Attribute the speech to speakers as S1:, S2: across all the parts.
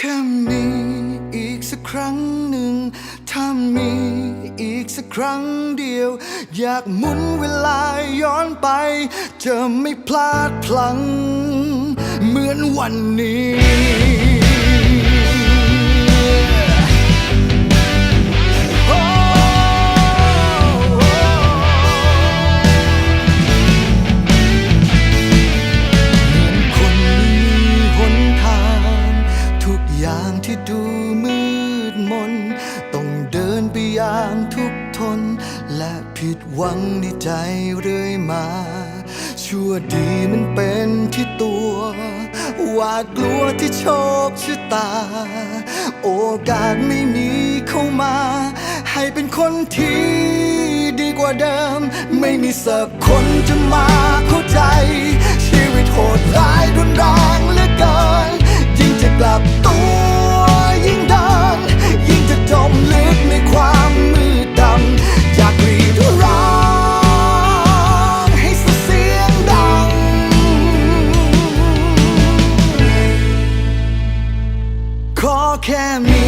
S1: แค่มีอีกสักครั้งหนึ่ง ถ้ามีอีกสักครั้งเดียว อยากหมุนเวลาย้อนไป จะไม่พลาดพลั้ง เหมือนวันนี้ ที่ดูมืดมน ต้องเดินไปอย่างทุกทน และผิดหวังในใจเรื่อยมา ชั่วดีมันเป็นที่ตัวหวาดกลัวที่โชคชะตา โอกาสไม่มีเข้ามา ให้เป็นคนที่ดีกว่าเดิม ไม่มีสักคนจะมาเข้าใจ ชีวิตโหดร้ายรุนแรง แค่มี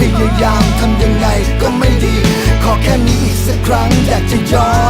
S1: พยายามทำยังไงก็ไม่ดี ขอแค่นี้อีกสักครั้งอยากจะย้อน